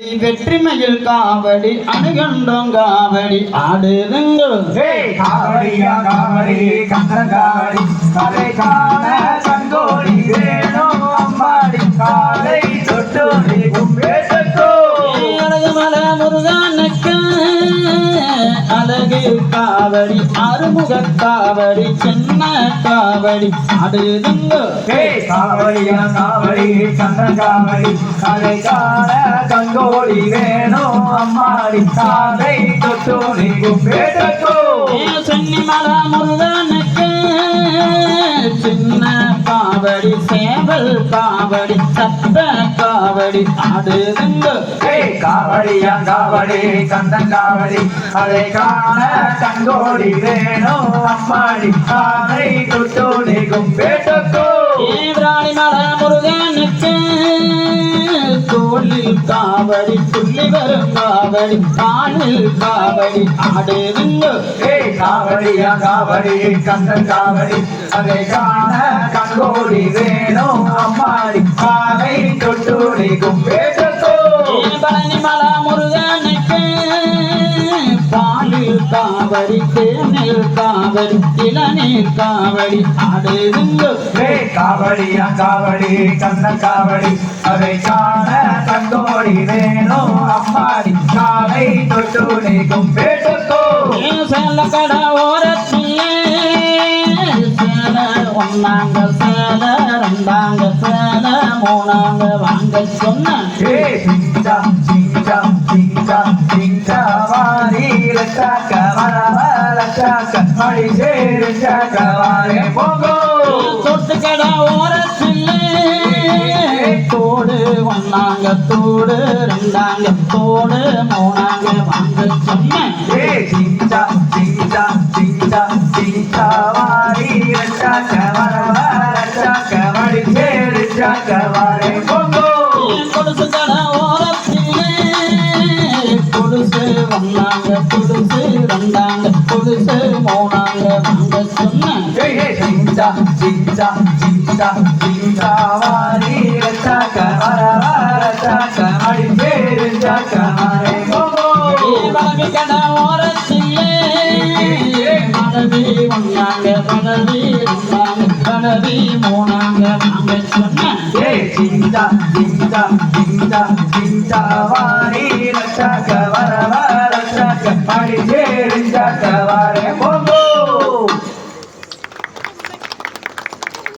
வெற்றிமையில் காவடி அணுகண்டோம் காவடி. ஆடுதுங்கள் ஏய், அழகு காவடி அறுமுக காவடி சின்ன காவடி. ஏய், காவடியா காவடி கந்தங்காவடி கலை காண கங்கோடி வேணும் அம்மாடி. காலை தொட்டோடி சென்னி மல முருகனுக்கு? காவடி சேவல் காவடி சத்த காவடி ஆடுதுங்கள் ஏய், காவடியா காவடி கந்தங்காவடி அதை காண கங்கோடி வேணும் அம்மாடி காலை தொட்டோடி கும்பேட்டோ ஏவராணி மல முருகனுக்கு தோளில் காவடி துள்ளி வரும் காவடி காலில் காவடி ஆடுதுங்கள் ஏய் காவடியா காவடி கந்தன் காவடி அதை காண கண்கோடி வேணும். அம்மாடி காலை தொட்டோடி கும்பேட்டோ காவடி தேனில் காவடி இளநீர் காவடி. ஆடுதுங்கள் ஏய் காவடியா காவடி கந்தன் காவடி அதை காண கங்கோடி வேணும் அம்மாடி. காலை தொட்டோடி கும்பேட்டோ சேல கட ஓரத்திலே சேல ஒன்னாங்க சேல ரெண்டாங்க சேல மூணாங்க வாங்க சொன்ன. ஏய் சிங்கா சிங்கா சிங்கா சிங்கா வாரி ரச்சாக்க வரவ ரச்சாக்க மடி சேரு சாக்க வாரே போகோ சொட்டு தோடு ஒன்னாங்க தோடு ரெண்டாங்க தோடு மூணாங்க வாங்க சொன்ன சிங்கா சிங்கா சிங்கா சிங்கா வாரி ரச்சாக்க ரச்சாக்க சேரு சாக்க வாரே கொடுசு ஒன்னாங்க கொடுசு ரெண்டாங்க கொடுசு மூணாங்க வாங்க சொன்ன. ஏய் ஏய் சிங்கா சிங்கா சிங்கா சிங்கா வாரி ரச்சாக்க வரவ